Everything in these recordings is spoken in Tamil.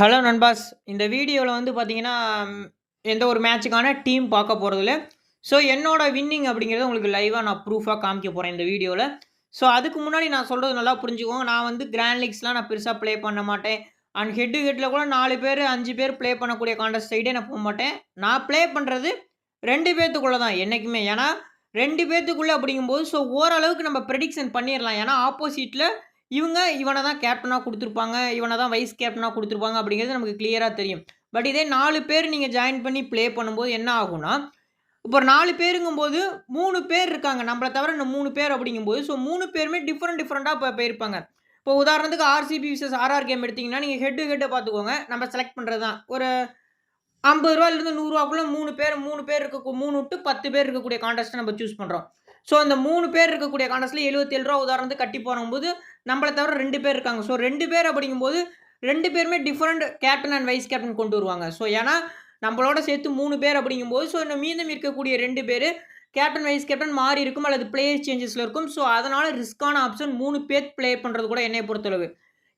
ஹலோ நண்பாஸ் இந்த வீடியோவில் வந்து பார்த்தீங்கன்னா எந்த ஒரு மேட்சுக்கான டீம் பார்க்க போகிறதில்ல ஸோ என்னோட வின்னிங் அப்படிங்கிறத உங்களுக்கு லைவாக நான் ப்ரூஃபாக காமிக்க போகிறேன் இந்த வீடியோவில் ஸோ அதுக்கு முன்னாடி நான் சொல்கிறது நல்லா புரிஞ்சுக்கோங்க. நான் வந்து கிராண்ட் லீக்ஸ்லாம் நான் பெருசாக ப்ளே பண்ண மாட்டேன். அண்ட் ஹெட்டு ஹெட்டில் கூட நாலு பேர் அஞ்சு பேர் ப்ளே பண்ணக்கூடிய காண்டஸ்ட் சைடே நான் போக மாட்டேன். நான் ப்ளே பண்ணுறது ரெண்டு பேர்த்துக்குள்ளே தான் என்றைக்குமே ஏன்னா ரெண்டு பேர்த்துக்குள்ளே அப்படிங்கும்போது ஸோ ஓரளவுக்கு நம்ம ப்ரெடிக்ஷன் பண்ணிடலாம் ஏன்னா ஆப்போசிட்டில் இவங்க இவனை தான் கேப்டனாக கொடுத்துருப்பாங்க இவனை தான் வைஸ் கேப்டனாக கொடுத்துருப்பாங்க அப்படிங்கிறது நமக்கு கிளியராக தெரியும். பட் இதே நாலு பேர் நீங்கள் ஜாயின் பண்ணி ப்ளே பண்ணும்போது என்ன ஆகும்னா இப்போ நாலு பேருங்கும்போது மூணு பேர் இருக்காங்க. நம்மளை தவிர இந்த மூணு பேர் அப்படிங்கும்போது ஸோ மூணு பேருமே டிஃப்ரெண்ட் டிஃப்ரெண்ட்டாக இப்போ போயிருப்பாங்க. இப்போ உதாரணத்துக்கு ஆர்சிபி விசஸ் ஆர்ஆர் கேம் எடுத்திங்கன்னா நீங்கள் ஹெட்டு ஹெட்டை பார்த்துக்கோங்க. நம்ம செலக்ட் பண்ணுறது தான் ஒரு ஐம்பது ரூபாயிலிருந்து நூறுரூவாக்குள்ளே மூணு பேர் மூணு பேர் இருக்க மூணு விட்டு பத்து பேர் இருக்கக்கூடிய காண்டஸ்ட்டை நம்ம சூஸ் பண்ணுறோம் ஸோ அந்த மூணு பேர் இருக்கக்கூடிய காண்டஸ்ட்டில் எழுபத்தேழு ரூபா உதாரணத்துக்கு கட்டி போகும்போது நம்மளை தவிர ரெண்டு பேர் இருக்காங்க. ஸோ ரெண்டு பேர் அப்படிங்கும்போது ரெண்டு பேருமே different captain and vice captain கொண்டு வருவாங்க. ஸோ ஏன்னா நம்மளோட சேர்த்து மூணு பேர் அப்படிங்கும்போது ஸோ இந்த மீதம் இருக்கக்கூடிய ரெண்டு பேர் கேப்டன் வைஸ் கேப்டன் மாறி இருக்கும் அல்லது பிளேயர் சேஞ்சஸில் இருக்கும். ஸோ அதனால் ரிஸ்க்கான ஆப்ஷன் மூணு பேர் ப்ளே பண்ணுறது கூட என்னையை பொறுத்தளவு.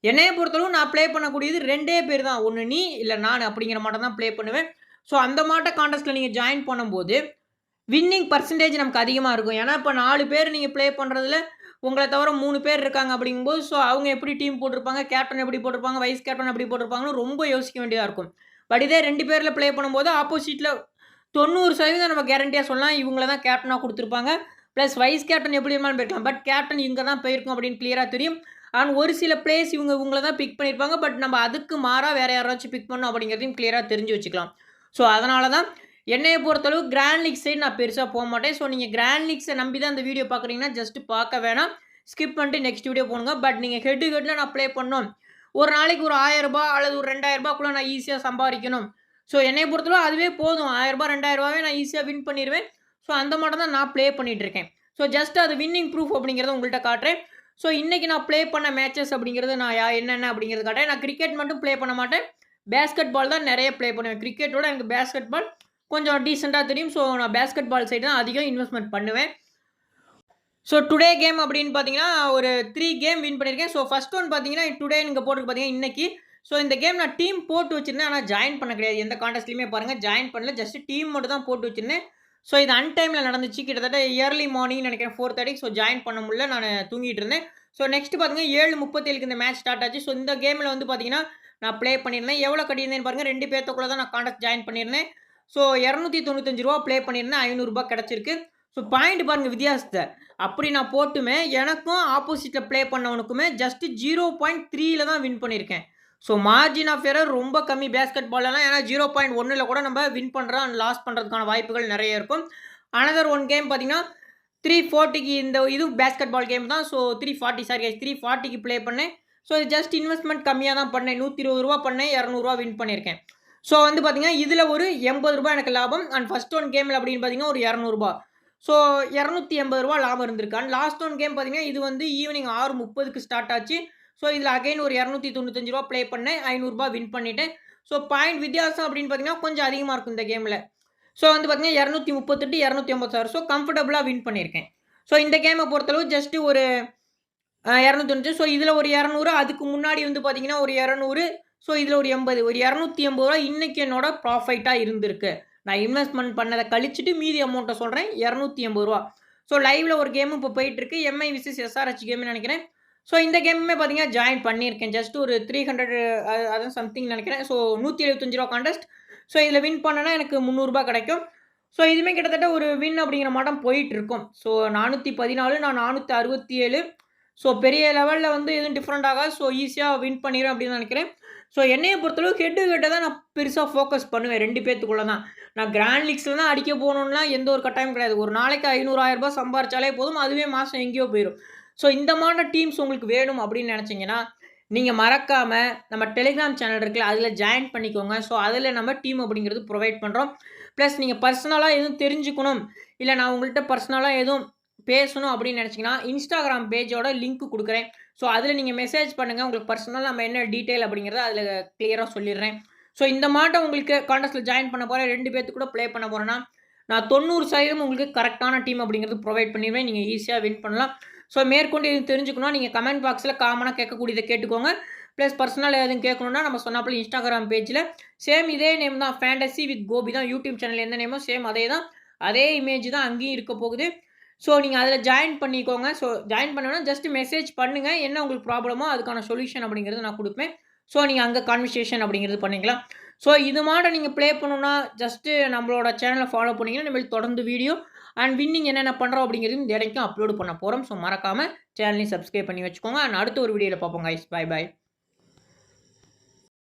என்னையை பொறுத்தளவு நான் ப்ளே பண்ணக்கூடியது ரெண்டே பேர் தான். ஒன்று நீ இல்லை நான் அப்படிங்கிற மாட்டம் தான் ப்ளே பண்ணுவேன். ஸோ அந்த மாட்ட காண்டஸ்ட்டில் நீங்கள் ஜாயின் பண்ணும்போது வின்னிங் பர்சன்டேஜ் நமக்கு அதிகமாக இருக்கும். ஏன்னா இப்போ நாலு பேர் நீங்கள் ப்ளே பண்ணுறதுல உங்களை தவிர மூணு பேர் இருக்காங்க அப்படிங்கும்போது ஸோ அவங்க எப்படி டீம் போட்டிருப்பாங்க கேப்டன் எப்படி போட்டிருப்பாங்க வைஸ் கேப்டன் எப்படி போட்டிருப்பாங்கன்னு ரொம்ப யோசிக்க வேண்டியதாக இருக்கும். பட் இதே ரெண்டு பேரில் ப்ளே பண்ணும்போது ஆப்போசிட்டில் தொண்ணூறு சதவீதம் நம்ம கேரண்டியாக சொல்லலாம் இவங்கள தான் கேப்டனாக கொடுத்துருப்பாங்க. ப்ளஸ் வைஸ் கேப்டன் எப்படி வேணாலும் போயிருக்கலாம். பட் கேப்டன் இங்கே தான் போயிருக்கும் அப்படின்னு கிளியராக தெரியும். அண்ட் ஒரு சில பிளேஸ் இவங்க இவங்கள தான் பிக் பண்ணியிருப்பாங்க. பட் நம்ம அதுக்கு மாறாக வேறு யாராச்சும் பிக் பண்ணோம் அப்படிங்கிறதையும் கிளியராக தெரிஞ்சு வச்சுக்கலாம். ஸோ அதனால தான் என்னையை பொறுத்தளவு கிராண்ட் லீக் சைடு நான் பெருசாக போக மாட்டேன். ஸோ நீங்கள் கிராண்ட் லீக்ஸை நம்பி தான் இந்த வீடியோ பார்க்குறீங்கன்னா ஜஸ்ட் பார்க்க வேணாம். ஸ்கிப் பண்ணிட்டு நெக்ஸ்ட் வீடியோ போனுங்க பட் நீங்கள் ஹெட்டு ஹெட்டில் நான் ப்ளே பண்ணணும். ஒரு நாளைக்கு ஒரு ஆயிரரூபா அல்லது ஒரு ரெண்டாயிரரூபாக்குள்ளே நான் ஈஸியாக சம்பாதிக்கணும். ஸோ என்னை பொறுத்தளவு அதுவே போதும். ஆயிரரூபா ரெண்டாயிரரூபாவே நான் ஈஸியாக வின் பண்ணிடுவேன் ஸோ அந்த மட்டும் தான் நான் ப்ளே பண்ணிகிட்டு இருக்கேன். ஸோ ஜஸ்ட் அது வின்னிங் ப்ரூஃப் அப்படிங்கிறத உங்கள்கிட்ட காட்டுறேன். ஸோ இன்றைக்கி நான் ப்ளே பண்ண மேட்சஸ் அப்படிங்கிறது நான் யா என்னென்ன அப்படிங்கிறது காட்டுறேன். நான் கிரிக்கெட் மட்டும் ப்ளே பண்ண மாட்டேன். பேஸ்கெட் பால் தான் நிறைய ப்ளே பண்ணுவேன். கிரிக்கெட்டோட எனக்கு பேஸ்கெட் பால் கொஞ்சம் டீசெண்டாக தெரியும். ஸோ நான் பேஸ்கெட் பால் சைடு தான் அதிகம் இன்வெஸ்ட்மெண்ட் பண்ணுவேன். ஸோ டுடே கேம் அப்படின்னு பார்த்தீங்கன்னா ஒரு த்ரீ கேம் வின் பண்ணியிருக்கேன். ஸோ ஃபஸ்ட் ஒன் பார்த்தீங்கன்னா டுடே நீங்கள் போட்டு பார்த்தீங்கன்னா இன்றைக்கி ஸோ இந்த கேம் நான் டீம் போட்டு வச்சிருந்தேன். ஆனால் ஜாயின் பண்ண கிடையாது. எந்த காண்டஸ்ட்லையுமே பாருங்கள் ஜாயின் பண்ணல. ஜஸ்ட் டீம் மட்டும் தான் போட்டு வச்சிருந்தேன். ஸோ இது அன்டைமில் நடந்துச்சு. கிட்டத்தட்ட இயர்லி மார்னிங் நினைக்கிறேன். ஃபோர் தேர்ட்டிக்கு ஸோ ஜாயின் பண்ண முடியல. நான் தூங்கிட்டு இருந்தேன். ஸோ நெக்ஸ்ட் பார்த்தீங்கன்னா ஏழு முப்பத்தேழுக்கு இந்த மேட்ச் ஸ்டார்ட் ஆச்சு. ஸோ இந்த கேமில் வந்து பார்த்தீங்கன்னா நான் ப்ளே பண்ணியிருந்தேன். எவ்வளோ கட்டியிருந்தேன்னு பாருங்கள் ரெண்டு பேர்த்துக்குள்ள தான் நான் காண்டஸ்ட் ஜாயின் பண்ணியிருந்தேன். ஸோ இரநூத்தி தொண்ணூத்தஞ்சு ரூபா ப்ளே பண்ணியிருந்தேன் ஐநூறுரூபா கிடச்சிருக்கு. ஸோ பாயிண்ட் பாருங்கள் வித்தியாசத்தை. அப்படி நான் போட்டுமே எனக்கும் ஆப்போசிட்டில் ப்ளே பண்ணவனுக்குமே ஜஸ்ட் ஜீரோ பாயிண்ட் த்ரீயில் தான் வின் பண்ணியிருக்கேன். ஸோ மார்ஜின் ஆஃப் எரர் ரொம்ப கம்மி பேஸ்கெட் பால்லாம் ஏன்னா ஜீரோ பாயிண்ட் ஒன்றில் கூட நம்ம வின் பண்ணுறோம் லாஸ் பண்ணுறதுக்கான வாய்ப்புகள் நிறைய இருக்கும். அனதர் ஒன் கேம் பார்த்தீங்கன்னா த்ரீ ஃபார்ட்டிக்கு இந்த இது பேஸ்கெட் பால் கேம் தான் so three forty sorry three ஃபார்ட்டிக்கு play பண்ணேன். ஸோ இது ஜஸ்ட் இன்வெஸ்ட்மெண்ட் கம்மியாக தான் பண்ணேன். நூற்றி இருபது ரூபா பண்ணேன் இரநூறுவா வின் பண்ணியிருக்கேன். ஸோ வந்து பார்த்தீங்கன்னா இதில் ஒரு எண்பது ரூபாய் எனக்கு லாபம். அண்ட் ஃபஸ்ட் ஒன் கேமில் அப்படின்னு பார்த்தீங்கன்னா ஒரு இரநூறுபா ஸோ இரநூத்தி எண்பது ரூபா லாபம் இருந்திருக்கு. அண்ட் லாஸ்ட் ஒன் கேம் பார்த்தீங்கன்னா இது வந்து ஈவினிங் ஆறு முப்பதுக்கு ஸ்டார்ட் ஆச்சு. ஸோ இதில் அகைன் ஒரு இரநூத்தி தொண்ணூத்தஞ்சு ரூபா ப்ளே பண்ணேன். ஐநூறுரூபா வின் பண்ணிட்டேன். ஸோ பாயிண்ட் வித்தியாசம் அப்படின்னு பார்த்தீங்கன்னா கொஞ்சம் அதிகமாக இருக்கும் இந்த கேமில் ஸோ வந்து பார்த்தீங்கன்னா இரநூத்தி முப்பத்தெட்டு இரநூத்தி ஐம்பத்தாறு ஸோ கம்ஃபர்டபுளாக வின் பண்ணியிருக்கேன் ஸோ இந்த கேமை பொறுத்தளவு ஜஸ்ட்டு ஒரு இரநூத்தொன்று ஸோ இதில் ஒரு இரநூறு அதுக்கு முன்னாடி வந்து பார்த்தீங்கன்னா ஒரு இரநூறு ஸோ இதில் ஒரு எண்பது ஒரு இரநூத்தி எண்பது ரூபா இன்றைக்கி என்னோட ப்ராஃபிட்டாக இருந்திருக்கு. நான் இன்வெஸ்ட்மெண்ட் பண்ணதை கழிச்சிட்டு மீதி அமௌண்ட்டை சொல்கிறேன் இரநூத்தி எண்பது ரூபா. ஸோ லைவில் ஒரு கேமும் இப்போ போயிட்டுருக்கு. எம்ஐ விசிஸ் எஸ்ஆர்ஹெச் கேம்னு நினைக்கிறேன். ஸோ இந்த கேமுமே பார்த்தீங்கன்னா ஜாயின் பண்ணியிருக்கேன். ஜஸ்ட் ஒரு த்ரீ ஹண்ட்ரட் அதான் சம்திங் நினைக்கிறேன். ஸோ நூற்றி எழுபத்தஞ்சு ரூபா கான்டெஸ்ட் ஸோ இதில் வின் பண்ணனா எனக்கு முந்நூறுரூபா கிடைக்கும். ஸோ இதுவுமே கிட்டத்தட்ட ஒரு வின் அப்படிங்கிற மாட்டம் போயிட்டு இருக்கும் ஸோ நானூற்றி பதினாலு நான் நானூற்றி அறுபத்தி ஏழு. ஸோ பெரிய லெவலில் வந்து எதுவும் டிஃப்ரெண்ட் ஆகாது. ஸோ ஈஸியாக வின் பண்ணிடும் அப்படின்னு நினைக்கிறேன். ஸோ என்னையை பொறுத்தளவு ஹெட்டு ஹெட்டை தான் நான் பெருசாக ஃபோக்கஸ் பண்ணுவேன். ரெண்டு பேர்த்துக்குள்ளே தான். நான் கிராண்ட் லீக்ஸில் தான் அடிக்க போகணுன்னா எந்த ஒரு கட்டாயம் கிடையாது. ஒரு நாளைக்கு ஐநூறாயிரரூபா சம்பாரிச்சாலே போதும். அதுவே மாதம் எங்கேயோ போயிடும் ஸோ இந்த மாதிரி டீம்ஸ் உங்களுக்கு வேணும் அப்படின்னு நினச்சிங்கன்னா நீங்கள் மறக்காமல் நம்ம டெலிகிராம் சேனல் இருக்குல்ல அதில் ஜாயின் பண்ணிக்கோங்க. ஸோ அதில் நம்ம டீம் அப்படிங்கிறது ப்ரொவைட் பண்ணுறோம் ப்ளஸ் நீங்கள் பர்சனலாக எதுவும் தெரிஞ்சுக்கணும். இல்லை நான் உங்கள்கிட்ட பர்சனலாக எதுவும் பேசணும் அப்படின்னு நினச்சிங்கன்னா இன்ஸ்டாகிராம் பேஜோட லிங்க் கொடுக்குறேன். ஸோ அதில் நீங்கள் மெசேஜ் பண்ணுங்கள் உங்களுக்கு பர்சனலாக நம்ம என்ன டீட்டெயில் அப்படிங்கிறத அதில் கிளியராக சொல்லிடுறேன். ஸோ இந்த மாட்டம் உங்களுக்கு கான்டெஸ்ட்டில் ஜாயின் பண்ண போகிறேன் ரெண்டு பேர்த்து கூட ப்ளே பண்ண போகிறேன்னா நான் தொண்ணூறு சதவீதம் உங்களுக்கு கரெக்டான டீம் அப்படிங்கிறது ப்ரொவைட் பண்ணிடுவேன். நீங்கள் ஈஸியாக வின் பண்ணலாம். ஸோ மேற்கொண்டு இது தெரிஞ்சுக்கணும் நீங்கள் கமெண்ட் பாக்ஸில் காமனாக கேட்கக்கூடியதை கேட்டுக்கோங்க. ப்ளஸ் பர்சனல் எதுவும் கேட்கணுன்னா நம்ம சொன்னப்பல இன்ஸ்டாகிராம் பேஜில் சேம் இதே நேம் தான். ஃபேண்டசி வித் கோபி தான். யூடியூப் சேனல் எந்த நேமோ சேம் அதே தான். அதே இமேஜ் தான் அங்கேயும் இருக்க போகுது. ஸோ நீங்கள் அதில் ஜாயின் பண்ணிக்கோங்க. ஸோ ஜாயின் பண்ணோன்னா ஜஸ்ட் மெசேஜ் பண்ணுங்கள் என்ன உங்களுக்கு ப்ராப்ளமோ அதுக்கான சொல்யூஷன் அப்படிங்கிறது நான் கொடுப்பேன். ஸோ நீங்கள் அங்கே கான்வர்சேஷன் அப்படிங்கிறது பண்ணிக்கலாம். ஸோ இது மாதிரி நீங்கள் ப்ளே பண்ணணுன்னா ஜஸ்ட்டு நம்மளோட சேனலை ஃபாலோ பண்ணிங்கன்னா நம்மளுக்கு தொடர்ந்து வீடியோ அண்ட் வின்னிங் என்னென்ன பண்ணுறோம் அப்படிங்கிறது இந்த இடைக்கும் அப்லோட் பண்ண போகிறோம் ஸோ மறக்காமல் சேனலையும் சப்ஸ்கிரைப் பண்ணி வச்சுக்கோங்க. அண்ட் அடுத்த ஒரு வீடியோவில் பார்ப்போம் கைஸ் பாய் பாய்